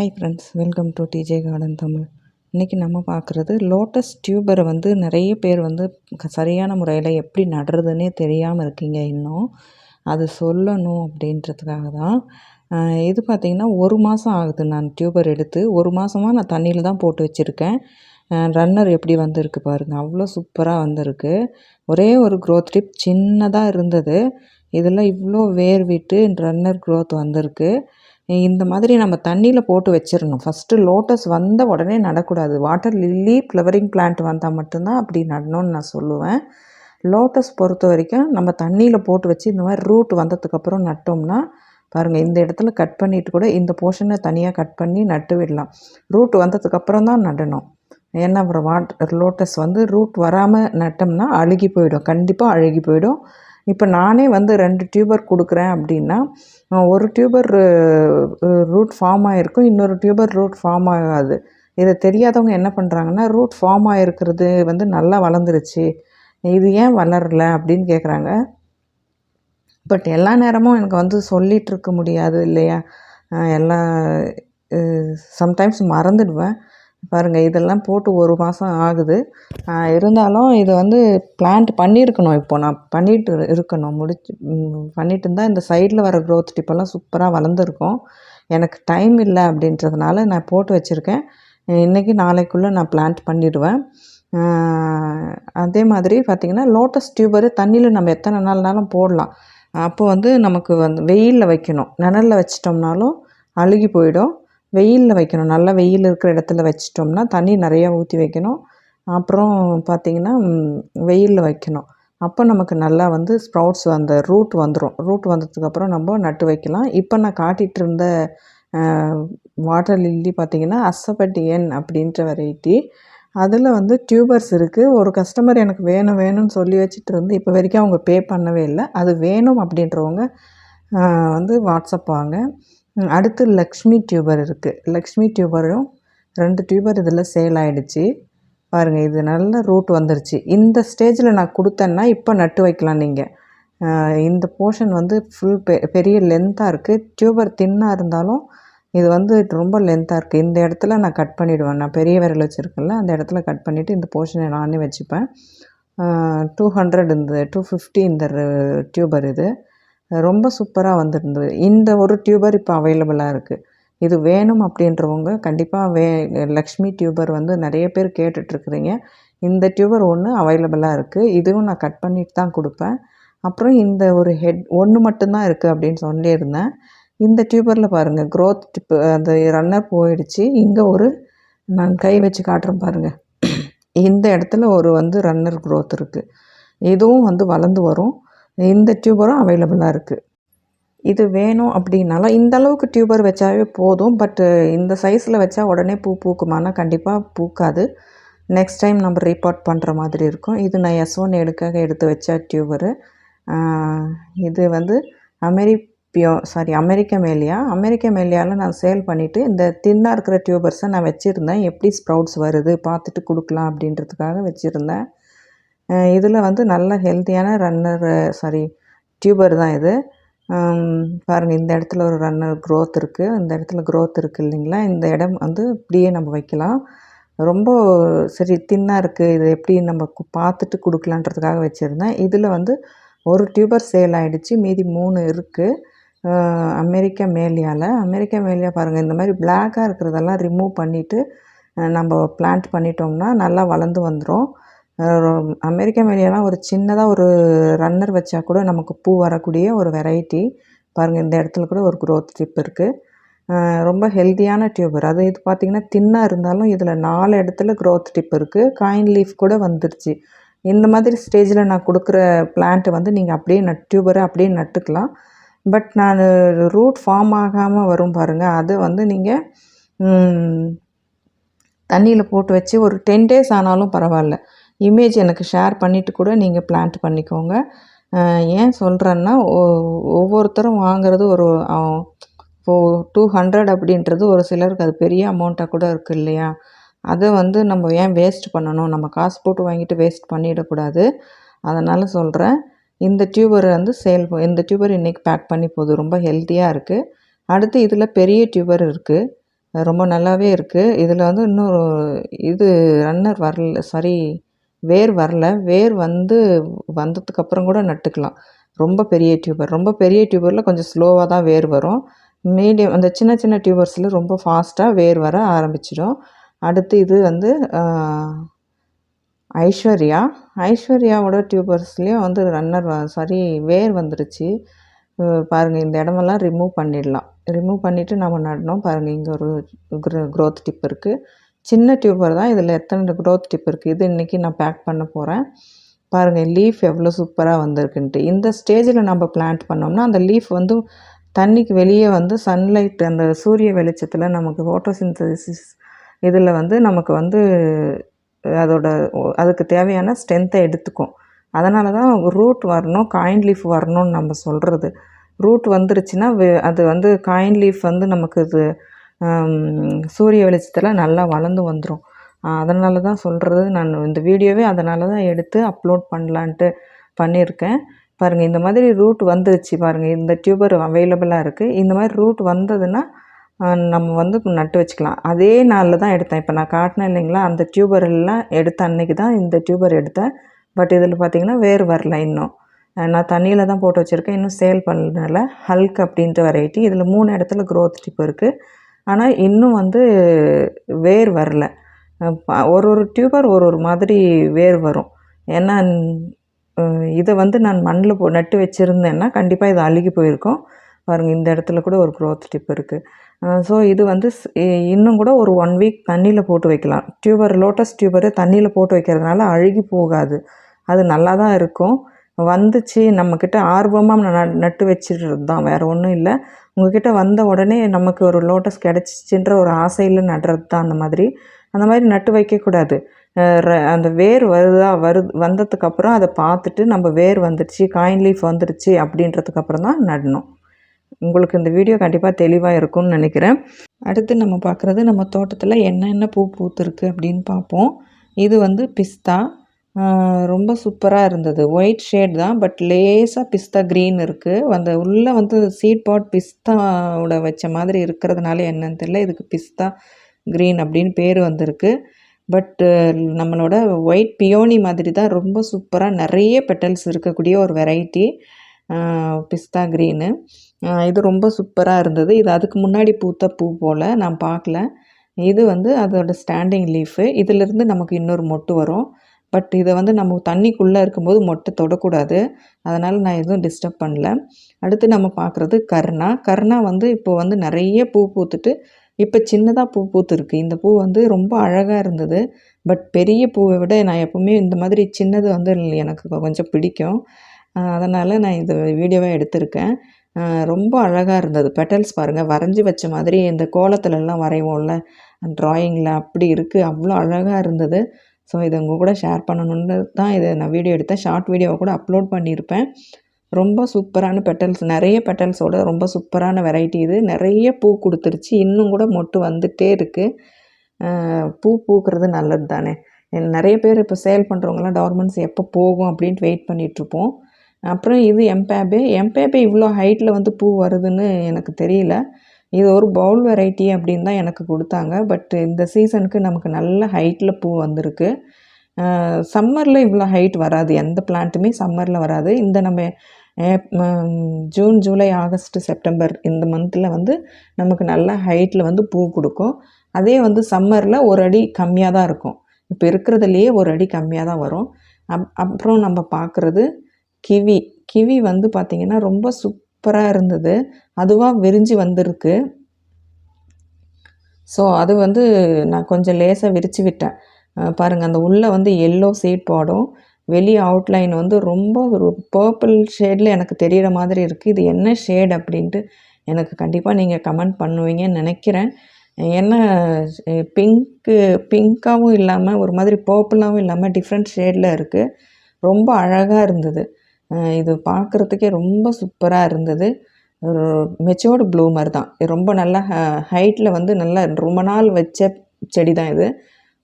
Hi friends welcome to DJ garden Tamil இன்றைக்கி நம்ம பார்க்குறது லோட்டஸ் டியூபரை வந்து நிறைய பேர் வந்து சரியான முறையில் எப்படி நடுறதுன்னே தெரியாமல் இருக்கீங்க இன்னும். அது சொல்லணும் அப்படின்றதுக்காக தான். இது பார்த்திங்கன்னா ஒரு மாதம் ஆகுது நான் டியூபர் எடுத்து. ஒரு மாதமாக நான் தண்ணியில் தான் போட்டு வச்சுருக்கேன். ரன்னர் எப்படி வந்திருக்கு பாருங்கள் அவ்வளோ சூப்பராக வந்திருக்கு. ஒரே ஒரு க்ரோத் டிப் சின்னதாக இருந்தது. இதில் இவ்வளோ வேர் விட்டு ரன்னர் க்ரோத் வந்திருக்கு. இந்த மாதிரி நம்ம தண்ணியில் போட்டு வச்சிடணும் ஃபஸ்ட்டு லோட்டஸ் வந்த உடனே நடக்கூடாது. வாட்டர் லில்லி ஃப்ளவரிங் பிளான்ட் வந்தால் மட்டும்தான் அப்படி நடணும்னு நான் சொல்லுவேன். லோட்டஸ் பொறுத்த வரைக்கும் நம்ம தண்ணியில் போட்டு வச்சு இந்த மாதிரி ரூட் வந்ததுக்கப்புறம் நட்டோம்னா பாருங்கள் இந்த இடத்துல கட் பண்ணிவிட்டு கூட இந்த போர்ஷனை தனியாக கட் பண்ணி நட்டு விடலாம். ரூட் வந்ததுக்கப்புறம் தான் நடணும். ஏன்னா அப்புறம் வாட் லோட்டஸ் வந்து ரூட் வராமல் நட்டோம்னா அழுகி போயிடும். கண்டிப்பாக அழுகி போயிடும். இப்போ நானே வந்து ரெண்டு டியூபர் கொடுக்குறேன் அப்படின்னா ஒரு டியூபர் ரூட் ஃபார்ம் ஆகிருக்கும் இன்னொரு டியூபர் ரூட் ஃபார்ம் ஆகாது. இதை தெரியாதவங்க என்ன பண்ணுறாங்கன்னா ரூட் ஃபார்ம் ஆகிருக்கிறது வந்து நல்லா வளர்ந்துருச்சு இது ஏன் வளரல அப்படின்னு கேட்குறாங்க பட் எல்லா நேரமும் எனக்கு வந்து சொல்லிகிட்டு இருக்க முடியாது இல்லையா? எல்லா சம்டைம்ஸ் மறந்துடுவேன். பாருங்கள் இதெல்லாம் போட்டு ஒரு மாதம் ஆகுது. இருந்தாலும் இது வந்து பிளான்ட் பண்ணியிருக்கணும். இப்போது நான் பண்ணிட்டு இருக்கணும். முடிச்சு பண்ணிட்டு இருந்தால் இந்த சைடில் வர க்ரோத் டிப்பெல்லாம் சூப்பராக வளர்ந்துருக்கும். எனக்கு டைம் இல்லை அப்படின்றதுனால நான் போட்டு வச்சுருக்கேன். இன்றைக்கி நாளைக்குள்ளே நான் பிளான்ட் பண்ணிடுவேன். அதே மாதிரி பார்த்திங்கன்னா லோட்டஸ் டியூபரு தண்ணியில் நம்ம எத்தனை நாள்னாலும் போடலாம். அப்போ வந்து நமக்கு வந்து வெயிலில் வைக்கணும். நிழலில் வச்சிட்டோம்னாலும் அழுகி போயிடும். வெயிலில் வைக்கணும். நல்லா வெயில் இருக்கிற இடத்துல வச்சிட்டோம்னா தண்ணி நிறையா ஊற்றி வைக்கணும். அப்புறம் பார்த்திங்கன்னா வெயிலில் வைக்கணும். அப்போ நமக்கு நல்லா வந்து ஸ்ப்ரவுட்ஸ் அந்த ரூட் வந்துடும் ரூட் வந்ததுக்கப்புறம் நம்ம நட்டு வைக்கலாம். இப்போ நான் காட்டிகிட்டு இருந்த வாட்டர் லில்லி பார்த்திங்கன்னா அசபட்டியன் அப்படின்ற வெரைட்டி அதில் வந்து டியூபர்ஸ் இருக்குது ஒரு கஸ்டமர் எனக்கு வேணும் வேணும்னு சொல்லி வச்சுட்டு இருந்து இப்போ வரைக்கும் அவங்க பே பண்ணவே இல்லை. அது வேணும் அப்படின்றவங்க வந்து வாட்ஸ்அப் வாங்க. அடுத்து லக்ஷ்மி டியூபர் இருக்குது லக்ஷ்மி டியூபரும் ரெண்டு டியூபர் இதில் சேல் ஆகிடுச்சு பாருங்கள் இது நல்ல ரூட் வந்துருச்சு. இந்த ஸ்டேஜில் நான் கொடுத்தேன்னா இப்போ நட்டு வைக்கலாம் நீங்கள் இந்த போர்ஷன் வந்து ஃபுல் பெ பெரிய லென்த்தாக இருக்குது டியூபர் தின்னாக இருந்தாலும் இது வந்து ரொம்ப லென்த்தாக இருக்குது இந்த இடத்துல நான் கட் பண்ணிவிடுவேன் நான் பெரிய விரல் வச்சுருக்கேன்ல அந்த இடத்துல கட் பண்ணிவிட்டு இந்த போர்ஷனை நானே வச்சுப்பேன். டூ ஹண்ட்ரட் இந்த டூ ஃபிஃப்டி இந்த டியூபர் இது. ரொம்ப சூப்பராக வந்திருந்தது. இந்த ஒரு டியூபர் இப்போ அவைலபிளாக இருக்குது இது வேணும் அப்படின்றவங்க கண்டிப்பாக வே லக்ஷ்மி டியூபர் வந்து நிறைய பேர் கேட்டுட்ருக்குறீங்க. இந்த டியூபர் ஒன்று அவைலபிளாக இருக்குது இதுவும் நான் கட் பண்ணிட்டு தான் கொடுப்பேன். அப்புறம் இந்த ஒரு ஹெட் ஒன்று மட்டும்தான் இருக்குது அப்படின்னு சொல்லியிருந்தேன். இந்த டியூபரில் பாருங்கள் க்ரோத் டிப்பு அந்த ரன்னர் போயிடுச்சு. இங்கே ஒரு நான் கை வச்சு காட்டுறேன் பாருங்கள் இந்த இடத்துல ஒரு வந்து ரன்னர் க்ரோத் இருக்குது இதுவும் வந்து வளர்ந்து வரும். இந்த டியூபரும் அவைலபிளாக இருக்குது இது வேணும் அப்படின்னாலும் இந்த அளவுக்கு டியூபர் வச்சாவே போதும். பட்டு இந்த சைஸில் வச்சா உடனே பூ பூக்குமானா கண்டிப்பாக பூக்காது. நெக்ஸ்ட் டைம் நம்ம ரிப்போர்ட் பண்ணுற மாதிரி இருக்கும். இது நான் எஸ் ஒன் எடுக்காக எடுத்து வச்ச டியூபரு இது வந்து அமெரிப்பியோ சாரி அமெரிக்க மேலியா? அமெரிக்க மேலியாவில் நான் சேல் பண்ணிவிட்டு இந்த தின்னாக இருக்கிற டியூபர்ஸை நான் வச்சுருந்தேன். எப்படி ஸ்ப்ரவுட்ஸ் வருது? பார்த்துட்டு கொடுக்கலாம் அப்படின்றதுக்காக வச்சுருந்தேன். இதில் வந்து நல்ல ஹெல்த்தியான ரன்னர் சாரி டியூபர் தான் இது. பாருங்கள் இந்த இடத்துல ஒரு ரன்னர் க்ரோத் இருக்குது இந்த இடத்துல க்ரோத் இருக்குது இல்லைங்களா? இந்த இடம் வந்து இப்படியே நம்ம வைக்கலாம். ரொம்ப சரி தின்னாக இருக்குது இது எப்படி நம்ம பார்த்துட்டு கொடுக்கலான்றதுக்காக வச்சுருந்தேன். இதில் வந்து ஒரு டியூபர் சேல் ஆகிடுச்சு மீதி மூணு இருக்குது அமெரிக்கா மேலியாவில் அமெரிக்கா மேலியா பாருங்கள் இந்த மாதிரி பிளாக்காக இருக்கிறதெல்லாம் ரிமூவ் பண்ணிவிட்டு நம்ம பிளான்ட் பண்ணிட்டோம்னா நல்லா வளர்ந்து வந்துடும் அமெரிக்கா மேலியெல்லாம் ஒரு சின்னதாக ஒரு ரன்னர் வச்சா கூட நமக்கு பூ வரக்கூடிய ஒரு வெரைட்டி பாருங்கள் இந்த இடத்துல கூட ஒரு க்ரோத் டிப் இருக்குது ரொம்ப ஹெல்த்தியான டியூபர் அது இது பார்த்திங்கன்னா தின்னாக இருந்தாலும் இதில் நாலு இடத்துல க்ரோத் டிப் இருக்குது காயின் லீஃப் கூட வந்துருச்சு. இந்த மாதிரி ஸ்டேஜில் நான் கொடுக்குற பிளான்ட்டு வந்து நீங்கள் அப்படியே நட் டியூபரை அப்படியே நட்டுக்கலாம். பட் நான் ரூட் ஃபார்ம் ஆகாமல் வரும் பாருங்கள் அது வந்து நீங்கள் தண்ணியில் போட்டு வச்சு ஒரு டென் டேஸ் ஆனாலும் பரவாயில்ல. இமேஜ் எனக்கு ஷேர் பண்ணிவிட்டு கூட நீங்கள் பிளான்ட் பண்ணிக்கோங்க. ஏன் சொல்கிறேன்னா ஒவ்வொருத்தரும் வாங்குறது ஒரு இப்போது டூ ஹண்ட்ரட் அப்படின்றது ஒரு சிலருக்கு அது பெரிய அமௌண்ட்டாக கூட இருக்குது இல்லையா? அதை வந்து நம்ம ஏன் வேஸ்ட் பண்ணணும்? நம்ம காசு போட்டு வாங்கிட்டு வேஸ்ட் பண்ணிடக்கூடாது. அதனால் சொல்கிறேன் இந்த டியூபர் வந்து சேல் இந்த டியூபர் இன்றைக்கி பேக் பண்ணி போகுது. ரொம்ப ஹெல்த்தியாக இருக்குது அடுத்து இதில் பெரிய டியூபர் இருக்குது ரொம்ப நல்லாவே இருக்குது இதில் வந்து இன்னொரு இது ரன்னர் வரல சாரி வேர் வரல. வேர் வந்து வந்ததுக்கப்புறம் கூட நட்டுக்கலாம். ரொம்ப பெரிய டியூபர் ரொம்ப பெரிய டியூபரில் கொஞ்சம் ஸ்லோவாக தான் வேர் வரும். மீடியம் அந்த சின்ன சின்ன டியூபர்ஸில் ரொம்ப ஃபாஸ்ட்டாக வேர் வர ஆரம்பிச்சிடும். அடுத்து இது வந்து ஐஸ்வர்யா. ஐஸ்வர்யாவோட டியூபர்ஸ்லேயும் வந்து ரன்னர் சாரி வேர் வந்துருச்சு. பாருங்கள் இந்த இடமெல்லாம் ரிமூவ் பண்ணிடலாம். ரிமூவ் பண்ணிவிட்டு நம்ம நடணும். பாருங்கள் இங்கே ஒரு க்ரோத் டிப் இருக்குது சின்ன டியூபர் தான் இதில் எத்தனை க்ரோத் டிப் இருக்குது இது இன்றைக்கி நான் பேக் பண்ண போகிறேன் பாருங்கள் லீஃப் எவ்வளோ சூப்பராக வந்திருக்குன்ட்டு. இந்த ஸ்டேஜில் நம்ம பிளான்ட் பண்ணோம்னா அந்த லீஃப் வந்து தண்ணிக்கு வெளியே வந்து சன்லைட் அந்த சூரிய வெளிச்சத்தில் நமக்கு ஃபோட்டோசிந்தசிஸ் இதில் வந்து நமக்கு வந்து அதோட அதுக்கு தேவையான ஸ்ட்ரென்த்தை எடுத்துக்கும். அதனால தான் ரூட் வரணும் காயின் லீஃப் வரணும்னு நம்ம சொல்கிறது ரூட் வந்துருச்சுன்னா அது வந்து காயின் லீஃப் வந்து நமக்கு இது சூரிய வெளிச்சத்தில் நல்லா வளர்ந்து வந்துடும் அதனால தான் சொல்கிறது நான் இந்த வீடியோவே அதனால தான் எடுத்து அப்லோட் பண்ணலான்ட்டு பண்ணியிருக்கேன். பாருங்கள் இந்த மாதிரி ரூட் வந்துருச்சு. பாருங்கள் இந்த டியூபர் அவைலபிளாக இருக்குது இந்த மாதிரி ரூட் வந்ததுன்னா நம்ம வந்து நட்டு வச்சுக்கலாம். அதே நாளில் தான் எடுத்தேன். இப்போ நான் காட்டினேன் இல்லைங்களா அந்த டியூபர் எல்லாம் எடுத்த அன்னைக்கு தான் இந்த டியூபர் எடுத்தேன். பட் இதில் பார்த்திங்கன்னா வேர் வரல இன்னும். நான் தண்ணியில் தான் போட்டு வச்சுருக்கேன். இன்னும் சேல் பண்ணல. ஹல்க் அப்படின்ற வெரைட்டி இதில் மூணு இடத்துல க்ரோத் டிப் இருக்குது ஆனால் இன்னும் வந்து வேர் வரல. ஒரு ஒரு டியூபர் ஒரு ஒரு மாதிரி வேர் வரும். ஏன்னா இதை வந்து நான் மண்ணில் போ நட்டு வச்சுருந்தேன்னா கண்டிப்பாக இது அழுகி போயிருக்கும். பாருங்கள் இந்த இடத்துல கூட ஒரு க்ரோத் டிப் இருக்குது ஸோ இது வந்து இன்னும் கூட ஒரு ஒன் வீக் தண்ணியில் போட்டு வைக்கலாம். டியூபர் லோட்டஸ் டியூபரு தண்ணியில் போட்டு வைக்கிறதுனால அழுகி போகாது. அது நல்லா தான் இருக்கும். வந்துச்சு நம்மக்கிட்ட ஆர்வமாக நட்டு வச்சிடுறது தான் வேறு ஒன்றும் இல்லை. உங்ககிட்ட வந்த உடனே நமக்கு ஒரு லோட்டஸ் கிடச்சிச்சின்ற ஒரு ஆசையில் நடுறது தான் அந்த மாதிரி. அந்த மாதிரி நட்டு வைக்கக்கூடாது அந்த வேர் வருதா வரு வந்ததுக்கப்புறம் அதை பார்த்துட்டு நம்ம வேர் வந்துடுச்சு காயின் லீஃப் வந்துடுச்சு அப்படின்றதுக்கப்புறம் தான் நடணும். உங்களுக்கு இந்த வீடியோ கண்டிப்பாக தெளிவாக இருக்கும்னு நினைக்கிறேன். அடுத்து நம்ம பார்க்குறது நம்ம தோட்டத்தில் என்னென்ன பூ பூத்துருக்கு அப்படின்னு பார்ப்போம். இது வந்து பிஸ்தா. ரொம்ப சூப்பராக இருந்தது. ஒயிட் ஷேட் தான் பட் லேசாக பிஸ்தா க்ரீன் இருக்குது அந்த உள்ளே வந்து சீட் பாட் பிஸ்தாவோட வச்ச மாதிரி இருக்கிறதுனால என்னன்னு தெரியல. இதுக்கு பிஸ்தா க்ரீன் அப்படின்னு பேர் வந்திருக்கு. பட்டு நம்மளோட ஒயிட் பியோனி மாதிரி தான் ரொம்ப சூப்பராக நிறைய பெட்டல்ஸ் இருக்கக்கூடிய ஒரு வெரைட்டி பிஸ்தா க்ரீனு இது ரொம்ப சூப்பராக இருந்தது. இது அதுக்கு முன்னாடி பூத்த பூ போல் நான் பார்க்கல. இது வந்து அதோட ஸ்டாண்டிங் லீஃபு இதிலிருந்து நமக்கு இன்னொரு மொட்டு வரும். பட் இதை வந்து நம்ம தண்ணிக்குள்ளே இருக்கும்போது மொட்டை தொடக்கூடாது. அதனால் நான் எதுவும் டிஸ்டர்ப் பண்ணல. அடுத்து நம்ம பார்க்குறது கர்ணா. கர்ணா வந்து இப்போ வந்து நிறைய பூ பூத்துட்டு இப்போ சின்னதாக பூ பூத்துருக்கு. இந்த பூ வந்து ரொம்ப அழகாக இருந்தது. பட் பெரிய பூவை விட நான் எப்போவுமே இந்த மாதிரி சின்னது வந்து எனக்கு கொஞ்சம் பிடிக்கும். அதனால் நான் இந்த வீடியோவை எடுத்திருக்கேன். ரொம்ப அழகாக இருந்தது. பெட்டல்ஸ் பாருங்கள் வரைஞ்சி வச்ச மாதிரி இந்த கோலத்துலலாம் வரைவோம்ல. ட்ராயிங்கில் அப்படி இருக்குது அவ்வளோ அழகாக இருந்தது. ஸோ இதை உங்கள் கூட ஷேர் பண்ணணுன்னு தான் இதை நான் வீடியோ எடுத்தேன். ஷார்ட் வீடியோவை கூட அப்லோட் பண்ணியிருப்பேன் ரொம்ப சூப்பரான பெட்டல்ஸ் நிறைய பெட்டல்ஸோட ரொம்ப சூப்பரான வெரைட்டி இது. நிறைய பூ கொடுத்துருச்சு. இன்னும் கூட மொட்டு வந்துகிட்டே இருக்குது பூ பூக்கிறது நல்லது தானே. நிறைய பேர் இப்போ சேல் பண்ணுறவங்களாம் டார்மெண்ட்ஸ் எப்போ போகும் அப்படின்ட்டு வெயிட் பண்ணிகிட்ருப்போம் அப்புறம் இது எம்பேபே எம்பேபே இவ்வளோ ஹைட்டில் வந்து பூ வருதுன்னு எனக்கு தெரியல. இது ஒரு பவுல் வெரைட்டி அப்படின்னு தான் எனக்கு கொடுத்தாங்க. பட் இந்த சீசனுக்கு நமக்கு நல்ல ஹைட்டில் பூ வந்திருக்கு. சம்மரில் இவ்வளோ ஹைட் வராது. எந்த பிளான்ட்டுமே சம்மரில் வராது. இந்த நம்ம ஜூன் ஜூலை ஆகஸ்ட் செப்டம்பர் இந்த மந்தில் வந்து நமக்கு நல்ல ஹைட்டில் வந்து பூ கொடுக்கும். அதே வந்து சம்மரில் ஒரு அடி கம்மியாக தான் இருக்கும். இப்போ இருக்கிறதுலையே ஒரு அடி கம்மியாக தான் வரும். அப் அப்புறம் நம்ம பார்க்குறது கிவி. கிவி வந்து பார்த்திங்கன்னா ரொம்ப சூப்பராக இருந்தது. அதுவாக விரிஞ்சு வந்திருக்கு. ஸோ அது வந்து நான் கொஞ்சம் லேசாக விரித்து விட்டேன். பாருங்கள் அந்த உள்ளே வந்து எல்லோ சீட் போடும். வெளி அவுட்லைன் வந்து ரொம்ப ஒரு பர்பிள் ஷேடில் எனக்கு தெரிகிற மாதிரி இருக்குது இது என்ன ஷேட் அப்படின்ட்டு எனக்கு கண்டிப்பாக நீங்கள் கமெண்ட் பண்ணுவீங்கன்னு நினைக்கிறேன். ஏன்னா பிங்க்கு பிங்க்காகவும் இல்லாமல் ஒரு மாதிரி பர்பிளாகவும் இல்லாமல் டிஃப்ரெண்ட் ஷேடில் இருக்குது ரொம்ப அழகாக இருந்தது. இது பார்க்குறதுக்கே ரொம்ப சூப்பராக இருந்தது. ஒரு மெச்சோர்டு ப்ளூமர் தான். ரொம்ப நல்லா ஹைட்டில் வந்து நல்லா ரொம்ப நாள் வச்ச செடி தான் இது.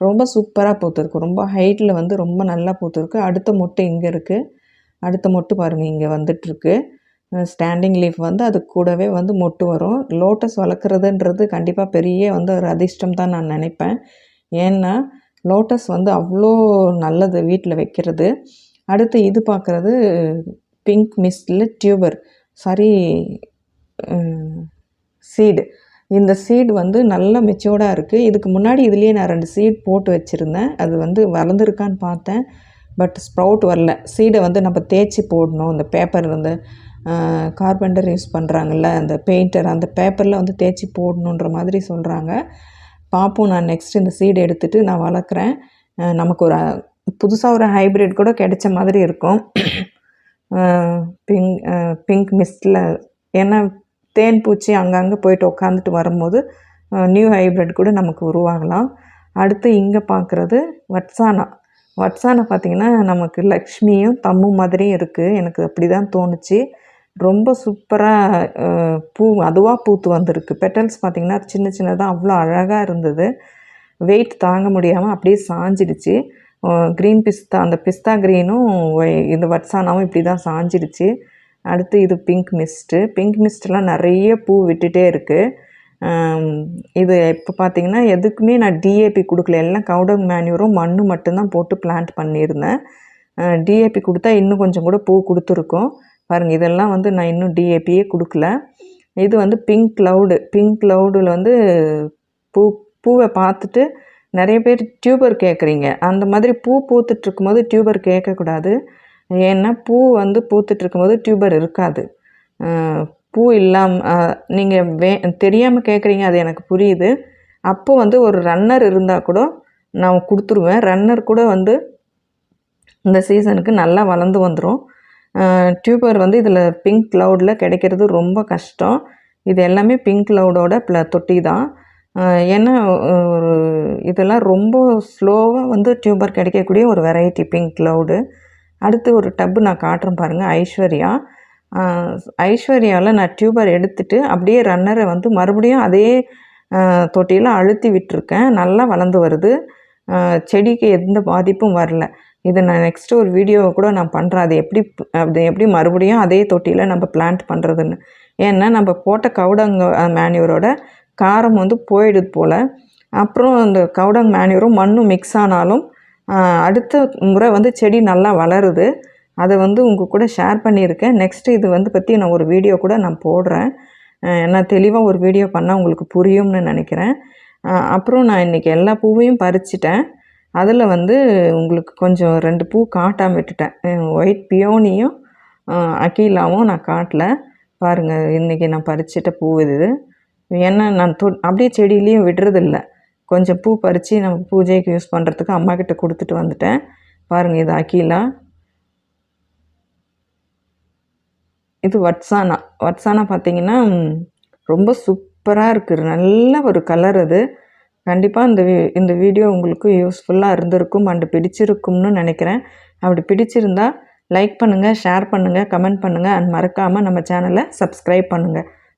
ரொம்ப சூப்பராக பூத்துருக்கு. ரொம்ப ஹைட்டில் வந்து ரொம்ப நல்லா பூத்துருக்கு. அடுத்த மொட்டு இங்கே இருக்குது அடுத்த மொட்டு பாருங்கள் இங்கே வந்துட்டுருக்கு. ஸ்டாண்டிங் லீஃப் வந்து அது கூடவே வந்து மொட்டு வரும். லோட்டஸ் வளர்க்குறதுன்றது கண்டிப்பாக பெரிய வந்து ஒரு அதிர்ஷ்டம் தான் நான் நினைப்பேன். ஏன்னா லோட்டஸ் வந்து அவ்வளோ நல்லது வீட்டில் வைக்கிறது. அடுத்து இது பார்க்குறது பிங்க் மிஸ்டில் டியூபர் சாரி சீடு இந்த சீடு வந்து நல்ல மெச்சோர்டாக இருக்குது இதுக்கு முன்னாடி இதுலேயே நான் ரெண்டு சீட் போட்டு வச்சுருந்தேன். அது வந்து வளர்ந்துருக்கான்னு பார்த்தேன். பட் ஸ்ப்ரவுட் வரல. சீடை வந்து நம்ம தேய்ச்சி போடணும். இந்த பேப்பர் வந்து கார்பெண்டர் யூஸ் பண்ணுறாங்கல்ல அந்த பெயிண்டர் அந்த பேப்பரில் வந்து தேய்ச்சி போடணுன்ற மாதிரி சொல்கிறாங்க பார்ப்போம் நான் நெக்ஸ்ட் இந்த சீடை எடுத்துகிட்டு நான் வளர்க்குறேன். நமக்கு ஒரு புதுசாக ஒரு ஹைப்ரிட் கூட கிடைச்ச மாதிரி இருக்கும். பிங்க் பிங்க் மிஸ்டில் ஏன்னா தேன் பூச்சி அங்கங்கே போயிட்டு உட்காந்துட்டு வரும்போது நியூ ஹைப்ரிட் கூட நமக்கு உருவாகலாம். அடுத்து இங்கே பார்க்குறது வட்சானா. வட்சானா பார்த்திங்கன்னா நமக்கு லக்ஷ்மியும் தம்மு மாதிரியும் இருக்குது எனக்கு அப்படி தான் தோணுச்சு. ரொம்ப சூப்பராக பூ அதுவாக பூத்து வந்திருக்கு. பெட்டல்ஸ் பார்த்திங்கன்னா சின்ன சின்னதாக அவ்வளோ அழகாக இருந்தது. வெயிட் தாங்க முடியாமல் அப்படியே சாஞ்சிடுச்சு. க்ரீன் பிஸ்தா அந்த பிஸ்தா க்ரீனும் இந்த வட்சானாவும் இப்படி தான் சாஞ்சிடுச்சு. அடுத்து இது பிங்க் மிஸ்ட்டு பிங்க் மிஸ்ட்லாம் நிறைய பூ விட்டுட்டே இருக்குது இது இப்போ பார்த்திங்கன்னா எதுக்குமே நான் டிஏபி கொடுக்கல. எல்லாம் கவுடங் மேன்யூரும் மண் மட்டும்தான் போட்டு பிளான்ட் பண்ணியிருந்தேன். டிஏபி கொடுத்தா இன்னும் கொஞ்சம் கூட பூ கொடுத்துருக்கோம். பாருங்கள் இதெல்லாம் வந்து நான் இன்னும் டிஏபியே கொடுக்கல. இது வந்து பிங்க் க்ளவுடு பிங்க் க்ளவுடில் வந்து பூ பூவை பார்த்துட்டு நிறைய பேர் டியூபர் கேட்குறீங்க அந்த மாதிரி பூ பூத்துட்ருக்கும் போது டியூபர் கேட்கக்கூடாது ஏன்னா பூ வந்து பூத்துட்ருக்கும் போது டியூபர் இருக்காது பூ இல்லாமல் நீங்கள் வே தெரியாமல் கேட்குறீங்க அது எனக்கு புரியுது. அப்போது வந்து ஒரு ரன்னர் இருந்தால் கூட நான் கொடுத்துருவேன். ரன்னர் கூட வந்து இந்த சீசனுக்கு நல்லா வளர்ந்து வந்துடும் டியூபர் வந்து இதில் பிங்க் க்ளவுடில் கிடைக்கிறது ரொம்ப கஷ்டம். இது எல்லாமே பிங்க் க்ளவுடோட ப்ள தொட்டி தான் ஏன்னா ஒரு இதெல்லாம் ரொம்ப ஸ்லோவாக வந்து டியூபர் கிடைக்கக்கூடிய ஒரு வெரைட்டி பிங்க் க்ளவுடு அடுத்து ஒரு டப்பு நான் காட்டுறேன் பாருங்கள் ஐஸ்வர்யா. ஐஸ்வர்யாவில் நான் டியூபர் எடுத்துகிட்டு அப்படியே ரன்னரை வந்து மறுபடியும் அதே தொட்டியில் அழுத்தி விட்டுருக்கேன். நல்லா வளர்ந்து வருது. செடிக்கு எந்த பாதிப்பும் வரல. இதை நான் நெக்ஸ்ட்டு ஒரு வீடியோவை கூட நான் பண்ணுறேன் அது எப்படி அது எப்படி மறுபடியும் அதே தொட்டியில் நம்ம பிளான்ட் பண்ணுறதுன்னு ஏன்னா நம்ம போட்ட கவுடங்க மேன்யூரோட காரம் வந்து போயிடுது போல். அப்புறம் அந்த கவுடங் மேன்யூரும் மண்ணும் மிக்ஸ் ஆனாலும் அடுத்த முறை வந்து செடி நல்லா வளருது. அதை வந்து உங்கள் கூட ஷேர் பண்ணியிருக்கேன். நெக்ஸ்ட்டு இது வந்து பற்றி நான் ஒரு வீடியோ கூட நான் போடுறேன். நான் தெளிவாக ஒரு வீடியோ பண்ணால் உங்களுக்கு புரியும்னு நினைக்கிறேன். அப்புறம் நான் இன்றைக்கி எல்லா பூவையும் பறிச்சிட்டேன். அதில் வந்து உங்களுக்கு கொஞ்சம் ரெண்டு பூ காட்டாமல் விட்டுட்டேன். ஒயிட் பியோனியும் அக்கீலாவும் நான் காட்டல. பாருங்கள் இன்றைக்கி நான் பறிச்சிட்ட பூ இது. ஏன்னா நான் தொ அப்படியே செடியிலையும் விடுறதில்ல. கொஞ்சம் பூ பறித்து நம்ம பூஜைக்கு யூஸ் பண்ணுறதுக்கு அம்மாக்கிட்ட கொடுத்துட்டு வந்துட்டேன். பாருங்கள் இது அக்கீலா இது வட்சானா வட்சானா பார்த்திங்கன்னா ரொம்ப சூப்பராக இருக்குது நல்ல ஒரு கலர் அது. கண்டிப்பாக இந்த இந்த வீடியோ உங்களுக்கு யூஸ்ஃபுல்லாக இருந்திருக்கும் அண்டு பிடிச்சிருக்கும்னு நினைக்கிறேன். அப்படி பிடிச்சிருந்தா லைக் பண்ணுங்கள் ஷேர் பண்ணுங்கள் கமெண்ட் பண்ணுங்கள் அண்ட் மறக்காமல் நம்ம சேனலை சப்ஸ்கிரைப் பண்ணுங்கள்